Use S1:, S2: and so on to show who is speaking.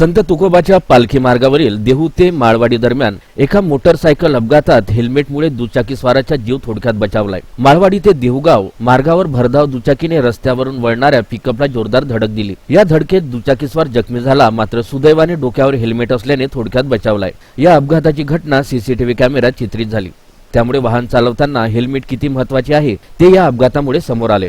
S1: संत तुकोबाच्या पालखी मार्गावरील देहू ते माळवाडी दरम्यान एका मोटरसायकल अपघातात हेल्मेटमुळे दुचाकीस्वाराचा जीव थोडक्यात बचावलाय. माळवाडी ते देहूगाव मार्गावर भरधाव दुचाकीने रस्त्यावरून वळणाऱ्या पिकअपला जोरदार धडक दिली. या धडकेत दुचाकीस्वार जखमी झाला मात्र सुदैवाने डोक्यावर हेल्मेट असल्याने थोडक्यात बचावलाय. या अपघाताची घटना सीसीटीव्ही कॅमेऱ्यात चित्रित झाली. त्यामुळे वाहन चालवताना हेल्मेट किती महत्त्वाचे आहे ते या अपघातामुळे समोर आले.